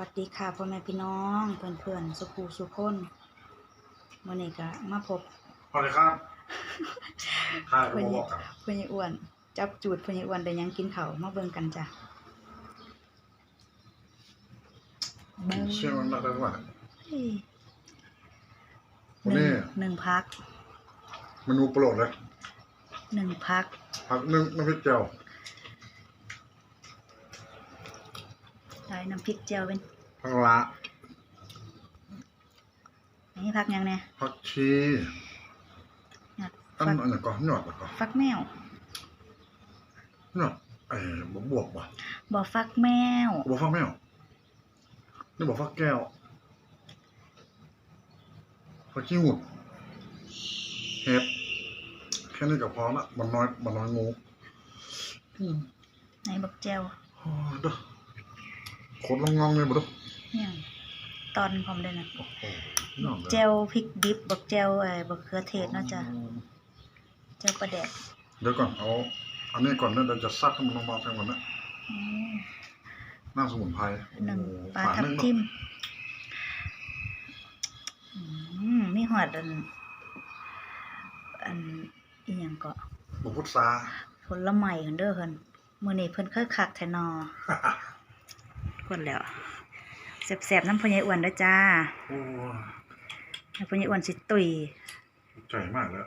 วัสดีค่ะพ่อแม่พี่น้องเพื่อนๆสุขูสุคนวันนี้ก็มาพบสวัสดีครับข้าวผมบอกกับพ่อใหญ่อ้วน จับจูดพ่อใหญ่อ้วนได้หยังกินข้าวมาเบิ่งกันจ้ะเบิ่งเชื่อมันมากเลยว่าเฮ้ยวันหนี้นึ่งหนึ่งพักเมนูโปรดเลยหนึ่งพักผักนึ่งน้ำพริกเจียว ได้น้ำพริกเจียวเป็นผักละอันนี้พักหยังเนี่ยผักชีเนี่ยอันฟักอันไหนก่อนหนวดก่อนฟักแมวหนวดเอ้บวบวบว่ะบ่ฟักแมวบวฟักแมวนี่บอกฟักแก้วผักชีหุ่นเห็ดแค่นี้ก็พอละมันน้อยมันน้อยงูอืมไหนบักเจียวโอ้ยเด้อ โคตรลงงองเลยบ่เด้อเนี่ยตอนพร้อมเลยนะโอ้โหน่าเลยเจลพริกดิบบักเจลเอ่อบักเขือเทศเนาะจ้ะเจลปลาแดกเดี๋ยวก่อนเอาอันนี้ก่อนนะเดี๋ยวจะซักให้มันลงมาทั้งหมดนะอืมนั่งสมุนไพรหนึ่งโอ้โปลาฝทับนึ่งทิมอืมมีหอดอัน อันอีหยังก็บุพุทธาผลไม้กันเด้อเพิ่นมื้อนี้เพิ่นเคยคักแท้นอ คนแล้วแซ่บๆน้ำพญายอ้วนเด้อจ้าโอ้น้ำพญายอ้วนสิตุยใจมากแล้ว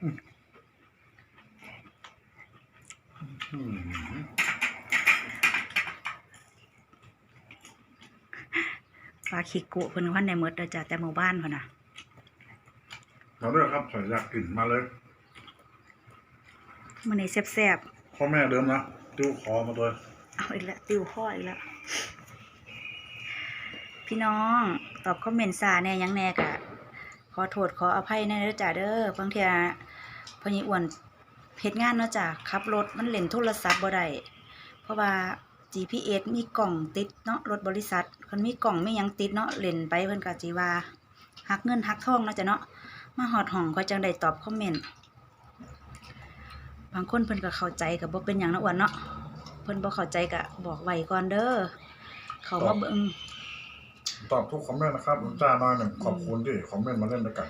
อืมอืมปลาขี้กุเพิ่นวันได้หมดเด้อจ้าแต่หมู่บ้านเพิ่นน่ะเราเลือกครับใส่อยากกลิ่นมาเลยมื้อนี้แซ่บพ่อแม่เดิมนะติ้วคอมาเลยๆ เอาอีกแล้วติวข้ออีกแล้ว พี่น้องตอบคอมเมนต์ซาแน่ยังแน่กะ ขอโทษขออภัยแน่เด้อจ้าเด้อบางเทียพอนี่อ้วนเฮ็ดงานเนาะจ้ะขับรถมันเล่นโทรศัพท์บ่ได้เพราะว่า GPS มีกล่องติดเนาะรถบริษัทคนมีกล่องไมีหยังติดเนาะเล่นไปเพิ่นก็สิว่าหักเงินหักทองเนาะจ้ะเนาะมาฮอดห้องก็จังได้ตอบคอมเมนต์บางคนเพิ่นก็เข้าใจก็บ่เป็นหยังนะอ้วนเนาะ เพิ่นบ่เข้าใจก็บอกไว้ก่อนเด้อเขามาเบิ่งตอบทุกคอมเมนต์นะครับจ้าน้อยหนึ่งขอบคุณที่คอมเมนต์มาเล่นด้วยกัน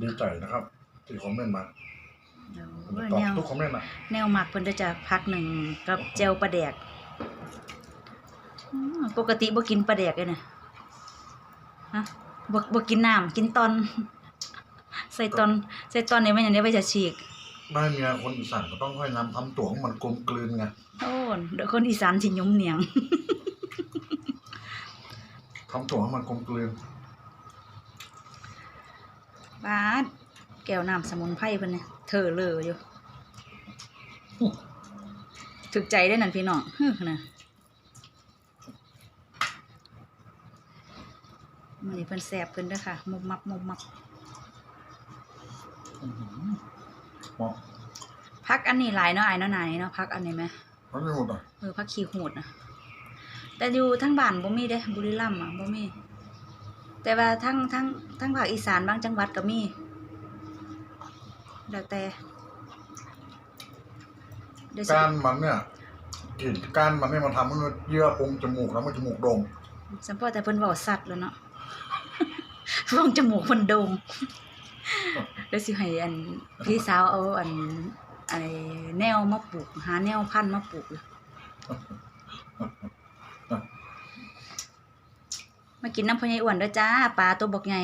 ดีใจนะครับ ที่คอมเมนต์มาเดี๋ยวผมเบิ่งตอบแนวทุกคอมเมนต์นะแนวหมักเพิ่นก็จะพักหนึ่งกับเจลปลาแดกอืมปกติบ่กินปลาแดกเลยนะฮะบ่บ่กินน้ำกินตอน ใส่ตอนใส่ตอนนี้มันอย่างนี้ไว้จะฉีก ได้เมียคนอีสานก็ต้องพยายามทำตัวให้มันกลมกลืนไงโอ้เดี๋ยวคนอีสานสิยุ่มเหนียง ทำตัวให้มันกลมกลืนบาดแก้วน้ำสมุนไพรเพิ่นเนี่ยเธอเลออยู่ถึกใจได้อนั่นพี่น้องฮึนะมันนี้เพิ่นแซ่บเพิ่นเด้อค่ะมุบมับมุบมับ อื้อหือเหมาะ พักอันนี้หลายเนาะไอ้ายเนาะนายเนาะพักอันนี้ไหมมันไม่หมดอะเออพักขี้หูดนะแต่อยู่ทั้งบ้านบ่มีเด้บุรีรัมย์อะบ่มี แต่ว่าทั้งทั้งทั้งภาคอีสานบางจังหวัดก็มีแล้วแต่เดี๋ยวสิการมันเนี่ยกลิ่นการมันเนี่ยมันทำให้เยื่อปรุงจมูกแล้วมันจมูกโด่งสัมพอแต่เพิ่นเว้าสัตว์แล้วเนาะฟองจมูกเพิ่นโด่ง เดี๋ยวสิให้อันพี่สาวเอาอันไอ้แนวมาปลูกหาแนวพันธุ์มาปลูกอยู่มากินน้ำพอใหญอ้วนเด้อจ้าปลาตัวบกใหญ่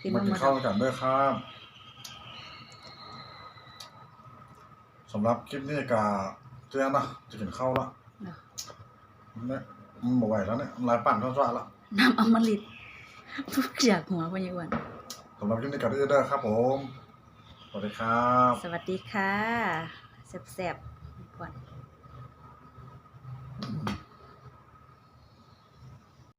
กินมามาหกิมนดข้าวกันด้วยครับสำหรับคลิปนี้ก็เจ๊นะจะกินข้าวละเนี่ยมันบ่ไหวแล้วเนี่ยหลายปั่นเท่าๆละน้ำอมฤตพูดอยากหัวพอใหญอ้วนสำหรับคลิปนี้ก็ได้เด้อครับผมสวัสดีครับสวัสดีค่ะแซ่บๆก่อนอืม